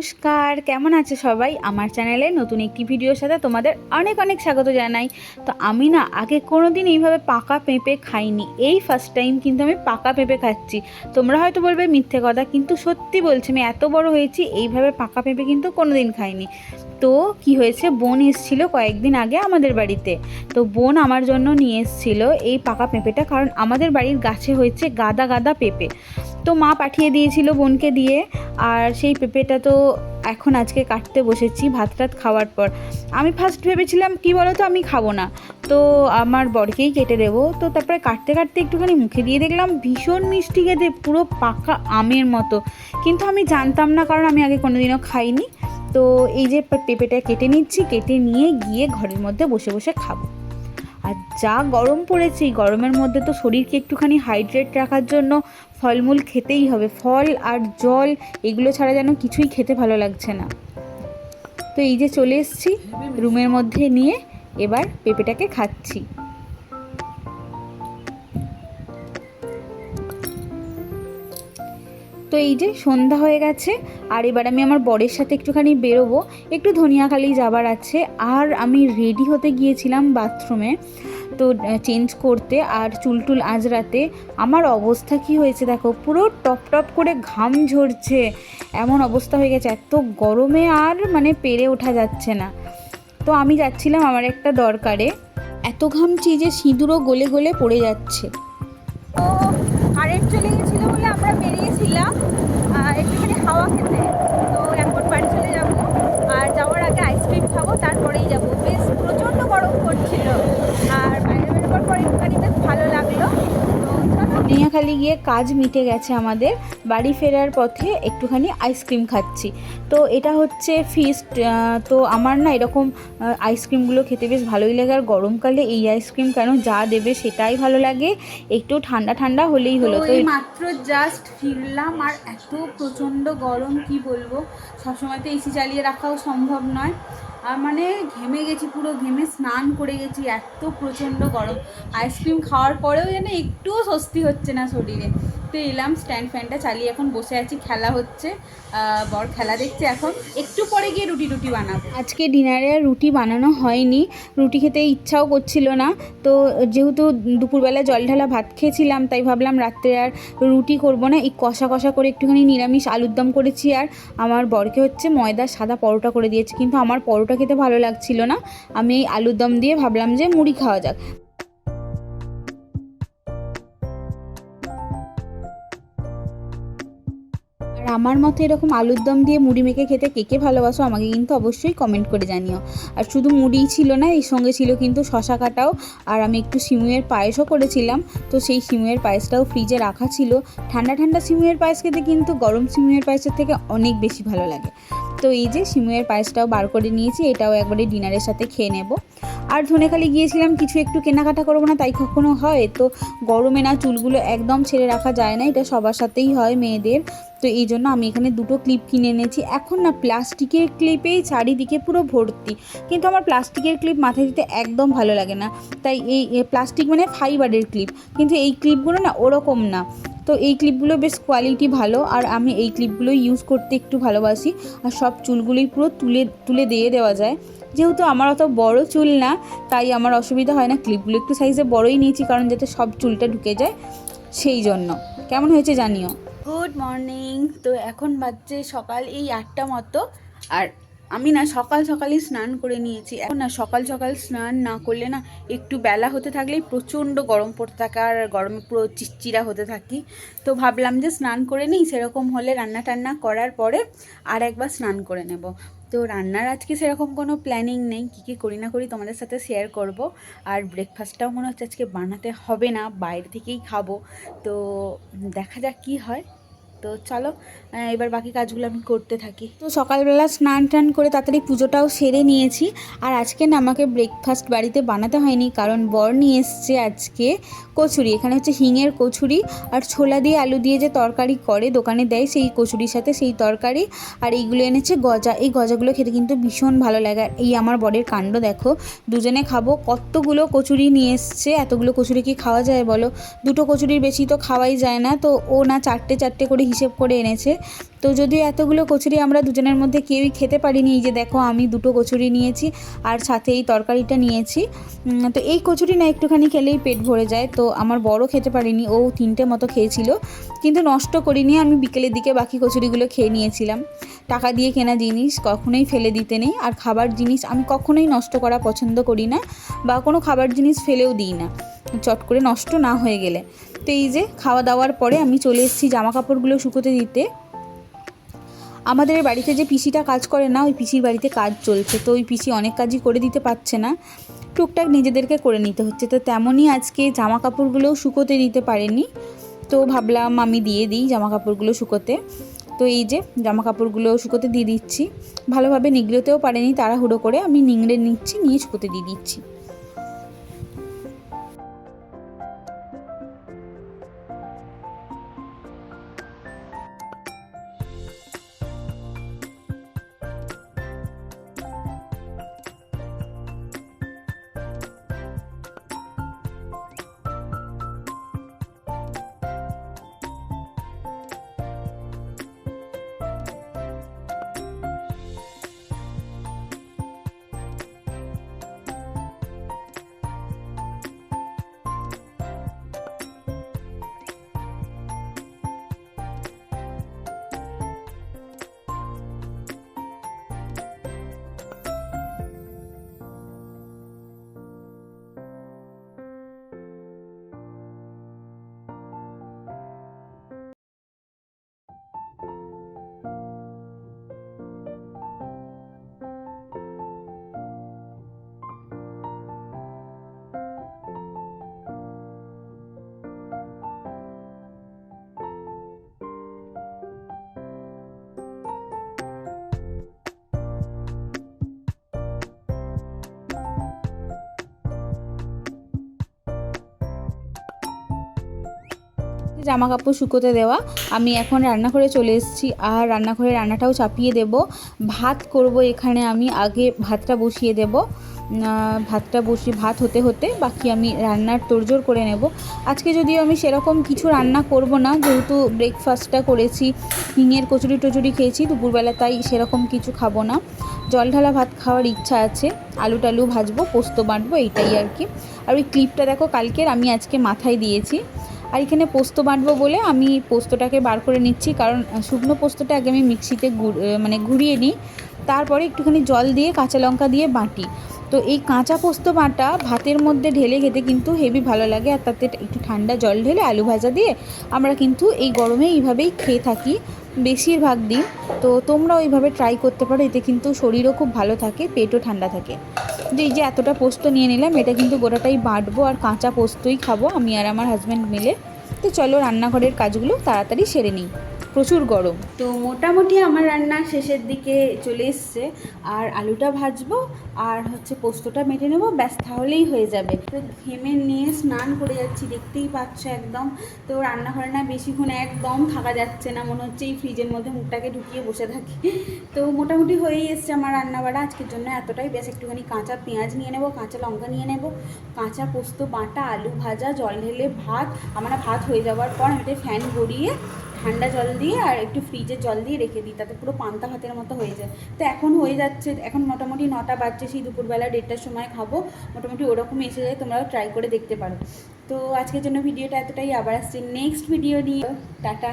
নমস্কার, কেমন আছে সবাই? আমার চ্যানেলে নতুন একটি ভিডিওর সাথে তোমাদের অনেক অনেক স্বাগত জানাই। তো আমি না আগে কোনো দিন এইভাবে পাকা পেঁপে খাইনি। এই ফার্স্ট টাইম কিন্তু আমি পাকা পেঁপে খাচ্ছি। তোমরা হয়তো বলবে মিথ্যে কথা, কিন্তু সত্যি বলছি, আমি এত বড় হয়েছি, এইভাবে পাকা পেঁপে কিন্তু কোনো দিন খাইনি। তো কি হয়েছে, বোন এসেছিল কয়েকদিন আগে আমাদের বাড়িতে। তো বোন আমার জন্য নিয়ে এসেছিল এই পাকা পেঁপেটা, কারণ আমাদের বাড়ির গাছে হয়েছে গাদা গাদা পেঁপে। তো মা পাঠিয়ে দিয়েছিল বোনকে দিয়ে, আর সেই পেঁপেটা তো এখন আজকে কাটতে বসেছি ভাত টাত খাওয়ার পর। আমি ফার্স্ট ভেবেছিলাম, কি বলো তো আমি খাব না। তো আমার বরকেই কেটে দেবো। তো তারপরে কাটতে কাটতে একটুখানি মুখে দিয়ে দেখলাম, ভীষণ মিষ্টি খেতে, পুরো পাকা আমের মতো। কিন্তু আমি জানতাম না, কারণ আমি আগে কোনোদিনও খাইনি। তো এই যে পেঁপেটা কেটে নিচ্ছি, কেটে নিয়ে গিয়ে ঘরের মধ্যে বসে বসে খাব। আর যা গরম পড়েছে গরমের মধ্যে তো শরীরকে একটুখানি হাইড্রেট রাখার জন্য ফলমূল খেতেই হবে। ফল আর জল এগুলো ছাড়া যেন কিছুই খেতে ভালো লাগছে না। তো এই যে চলে এসেছি রুমের মধ্যে নিয়ে এবার পেঁপেটাকে খাচ্ছি। তো এই যে সন্ধ্যা হয়ে গেছে, আর এবার আমি আমার বরের সাথে একটুখানি বেরোবো। একটু ধনিয়াখালি যাবার আছে, আর আমি রেডি হতে গিয়েছিলাম বাথরুমে তো চেঞ্জ করতে আর চুল টুল আঁচড়াতে আমার অবস্থা কি হয়েছে দেখো, পুরো টপ টপ করে ঘাম ঝরছে, এমন অবস্থা হয়ে গেছে, এত গরমে আর মানে পেরে ওঠা যাচ্ছে না। তো আমি যাচ্ছিলাম আমার একটা দরকারে, এত ঘামছি যে সিঁদুরও গলে গলে পড়ে যাচ্ছে। কারেন্ট চলে গেছিল বলে আমরা বেরিয়েছিলাম একটুখানি হাওয়া খেতে তো এখন বাড়ি চলে যাব আর যাওয়ার আগে আইসক্রিম খাব তারপরেই যাব বেশ প্রচণ্ড গরম করছিল আর বাইরে বেরোবার পর একটুখানি বেশ ভালো লাগল তো ধনিয়াখালি গিয়ে কাজ মিটে গেছে আমাদের। বাড়ি ফেরার পথে একটুখানি আইসক্রিম খাচ্ছি। তো এটা হচ্ছে ফিস্ট তো আমার না এরকম আইসক্রিমগুলো খেতে বেশ ভালোই লাগে। আর গরমকালে এই আইসক্রিম কেন যা দেবে সেটাই ভালো লাগে। একটু ঠান্ডা ঠান্ডা হলেই হলো। তো মাত্র জাস্ট ফিরলাম। আর এত প্রচণ্ড গরম কি বলব? সবসময় তো এসি চালিয়ে রাখাও সম্ভব নয়। আর মানে ঘেমে গেছি পুরো ঘেমে স্নান করে গেছি। এত প্রচণ্ড গরম। আইসক্রিম খাওয়ার পরেও যেন একটুও স্বস্তি হচ্ছে না। শরীরে তো এলাম স্ট্যান্ড ফ্যানটা চালিয়ে এখন বসে আছি, খেলা হচ্ছে। বর খেলা দেখছে এখন। একটু পরে গিয়ে রুটি রুটি বানাবো। আজকে ডিনারে রুটি বানানো হয়নি। রুটি খেতে ইচ্ছাও করছিল না। তো যেহেতু দুপুরবেলা জল ঢালা ভাত খেয়েছিলাম, তাই ভাবলাম রাত্রে আর রুটি করব না। এই কষা কষা করে একটুখানি নিরামিষ আলুর দম করেছি আর আমার বরকে হচ্ছে ময়দা, সাদা পরোটা করে দিয়েছি। কিন্তু আমার পরোটা খেতে ভালো লাগছিল না। আমি এই আলুর দম দিয়ে ভাবলাম যে মুড়ি খাওয়া যাক। আমার মতো এরকম আলুর দম দিয়ে মুড়ি মেখে খেতে কে কে ভালোবাসো আমাকে কিন্তু অবশ্যই কমেন্ট করে জানিও। আর শুধু মুড়িই ছিল না এই সঙ্গে ছিল কিন্তু শশা কাটাও। আর আমি একটু সিমুয়ের পায়েসও করেছিলাম, তো সেই সিমুয়ের পায়েসটাও ফ্রিজে রাখা ছিল। ঠান্ডা ঠান্ডা সিমুয়ের পায়েস খেতে কিন্তু গরম সিমুয়ের পায়েসের থেকে অনেক বেশি ভালো লাগে। তো এই যে সিমুয়ের পায়েসটাও বার করে নিয়েছি, এটাও একবারে ডিনারের সাথে খেয়ে নেব। আর ধনেখালি গিয়েছিলাম, কিছু একটু কেনাকাটা করব না, তাই কখনো হয়? তো গরমে না চুলগুলো একদম ছেড়ে রাখা যায় না, এটা সবার সাথেই হয় মেয়েদের। তো এই জন্য আমি এখানে দুটো ক্লিপ কিনে এনেছি। এখন না প্লাস্টিকের ক্লিপেই চারিদিকে পুরো ভর্তি। কিন্তু আমার প্লাস্টিকের ক্লিপ মাথায় দিতে একদম ভালো লাগে না। তাই এই প্লাস্টিক মানে ফাইবারের ক্লিপ কিন্তু এই ক্লিপগুলো না ওরকম না। তো এই ক্লিপগুলো বেশ কোয়ালিটি ভালো, আর আমি এই ক্লিপগুলো ইউজ করতে একটু ভালোবাসি। আর সব চুলগুলোই পুরো তুলে তুলে দিয়ে দেওয়া যায়। যেহেতু আমার অত বড় চুল না, তাই আমার অসুবিধা হয় না। ক্লিপগুলো একটু সাইজে বড়ই নিয়েছি, কারণ যাতে সব চুলটা ঢুকে যায় সেই জন্য। কেমন হয়েছে জানিও? গুড মর্নিং তো এখন বাজছে সকাল এই আটটা মতো। আর আমি না সকাল সকালই স্নান করে নিয়েছি। এখন না সকাল সকাল স্নান না করলে না একটু বেলা হতে থাকলেই প্রচণ্ড গরম পড়তে থাকে আর গরমে পুরো চিচ্চিরা হতে থাকি। তো ভাবলাম যে স্নান করে নিই, সেরকম হলে রান্না টান্না করার পরে আর একবার স্নান করে নেব। তো রান্নার আজকে সেরকম কোনো প্ল্যানিং নেই, কী কী করি না করি তোমাদের সাথে শেয়ার করব। আর ব্রেকফাস্টটাও মনে হচ্ছে আজকে বানাতে হবে না, বাইরে থেকেই খাব। তো দেখা যাক কী হয়। তো চলো এবার বাকি কাজগুলো আমি করতে থাকি। তো সকালবেলা স্নান টান করে তাড়াতাড়ি পুজোটাও সেরে নিয়েছি। আর আজকে না আমাকে ব্রেকফাস্ট বাড়িতে বানাতে হয়নি, কারণ বর নিয়ে এসছে আজকে কচুরি। এখানে হচ্ছে হিঙের কচুরি আর ছোলা দিয়ে আলু দিয়ে যে তরকারি করে, দোকানে দেয় সেই কচুরির সাথে সেই তরকারি। আর এইগুলো এনেছে গজা। এই গজাগুলো খেতে কিন্তু ভীষণ ভালো লাগে। আর এই আমার বরের কাণ্ড দেখো। দুজনে খাব। কতগুলো কচুরি নিয়ে এসছে। এতগুলো কচুরি কি খাওয়া যায় বলো? দুটো কচুরির বেশি তো খাওয়াই যায় না। তো ও না চারটে চারটে করে হিসেব করে এনেছে। তো যদিও এতগুলো কচুরি আমরা দুজনের মধ্যে কেউই খেতে পারিনি, এই যে দেখো আমি দুটো কচুরি নিয়েছি আর সাথে এই তরকারিটা নিয়েছি। তো এই কচুরি না একটুখানি খেলেই পেট ভরে যায়, তো আমার বড় খেতে পারিনি, ও তিনটে মতো খেয়েছিল, কিন্তু নষ্ট করিনি, আমি বিকেলের দিকে বাকি কচুরিগুলো খেয়ে নিয়েছিলাম। টাকা দিয়ে কেনা জিনিস, কখনোই ফেলে দিতে নেই, আর খাবার জিনিস আমি কখনোই নষ্ট করা পছন্দ করি না, বা কোনো খাবার জিনিস ফেলেও দিই না, চট করে নষ্ট না হয়ে গেলে। তো এই যে খাওয়া দাওয়ার পরে আমি চলে এসেছি জামা কাপড়গুলো শুকোতে দিতে। আমাদের বাড়িতে যে পিসিটা কাজ করে না, ওই পিসির বাড়িতে কাজ চলছে। তো ওই পিসি অনেক কাজই করে দিতে পারছে না। টুকটাক নিজেদেরকে করে নিতে হচ্ছে। তো তেমনই আজকে জামা কাপড়গুলোও শুকোতে দিতে পারেনি। তো ভাবলাম আমি দিয়ে দিই জামা কাপড়গুলো শুকোতে। তো এই যে জামা কাপড়গুলো শুকোতে দিয়ে দিচ্ছি। ভালোভাবে নিগড়োতেও পারেনি, তাড়াহুড়ো করে আমি নিংড়ে নিচ্ছি, নিয়ে শুকোতে দিয়ে দিচ্ছি। জামা কাপড় শুকোতে দেওয়া, আমি এখন রান্নাঘরে চলে এসেছি। আর রান্নাঘরে রান্নাটাও চাপিয়ে দেব। ভাত করব এখানে আমি, আগে ভাতটা বসিয়ে দেব। ভাতটা বসিয়ে, ভাত হতে হতে বাকি আমি রান্নার তোড়জোড় করে নেব। আজকে যদিও আমি সেরকম কিছু রান্না করব না, যেহেতু ব্রেকফাস্টটা করেছি, হিঙের কচুরি টচুরি খেয়েছি, দুপুরবেলা তাই সেরকম কিছু খাব না। জল ঢালা ভাত খাওয়ার ইচ্ছা আছে, আলু টালু ভাজবো, পোস্ত বাঁটবো, এইটাই আর কি। আর ওই ক্লিপটা দেখো, কালকের আমি আজকে মাথায় দিয়েছি। আর এখানে পোস্ত বাটবো বলে আমি পোস্তটাকে বার করে নিচ্ছি, কারণ শুকনো পোস্তটা আগে আমি মিক্সিতে মানে ঘুরিয়ে নিই, তারপরে একটুখানি জল দিয়ে কাঁচা লঙ্কা দিয়ে বাটি। তো এই কাঁচা পোস্ত বাটা ভাতের মধ্যে ঢেলে খেতে কিন্তু হেভি ভালো লাগে, আর তাতে একটু ঠান্ডা জল ঢেলে আলু ভাজা দিয়ে আমরা কিন্তু এই গরমে এইভাবেই খেয়ে থাকি বেশিরভাগ দিন। তো তোমরাও এইভাবে ট্রাই করতে পারো, এতে কিন্তু শরীরও খুব ভালো থাকে, পেটও ঠান্ডা থাকে। যে এই যে এতটা পোস্ত নিয়ে নিলাম, এটা কিন্তু গোটাটাই বাটবো আর কাঁচা পোস্তই খাব আমি আর আমার হাজব্যান্ড মিলে। তো চলো রান্নাঘরের কাজগুলো তাড়াতাড়ি সেরে নিই। প্রচুর গরম। তো মোটামুটি আমার রান্না শেষের দিকে চলে এসছে। আর আলুটা ভাজবো, আর হচ্ছে পোস্তটা মেটে নেব, ব্যাস তাহলেই হয়ে যাবে। তো ঘেমে নিয়ে স্নান করে যাচ্ছি, দেখতেই পাচ্ছ একদম। তো রান্নাঘরে না বেশিক্ষণ একদম থাকা যাচ্ছে না, মনে হচ্ছে এই ফ্রিজের মধ্যে মুখটাকে ঢুকিয়ে বসে থাকি। তো মোটামুটি হয়েই এসছে আমার রান্নাবাড়া। আজকের জন্য এতটাই বেশ একটুখানি কাঁচা পেঁয়াজ নিয়ে নেব, কাঁচা লঙ্কা নিয়ে নেব, কাঁচা পোস্ত, বাটা, আলু ভাজা, জল ঢেলে ভাত। আমার ভাত হয়ে যাওয়ার পর আমি ফ্যান গড়িয়ে ঠান্ডা জল দিয়ে আর একটু ফ্রিজে জল দিয়ে রেখে দিই, তাতে পুরো পান্তা ভাতের মতো হয়ে যায়। তো এখন হয়ে যাচ্ছে, এখন মোটামুটি নটা বাজছে, সেই দুপুরবেলা দেড়টার সময় খাব। মোটামুটি ওরকম এসে যায়, তোমরাও ট্রাই করে দেখতে পারো। তো আজকের জন্য ভিডিওটা এতটাই, আবার আসছে নেক্সট ভিডিও নিয়ে। টাটা।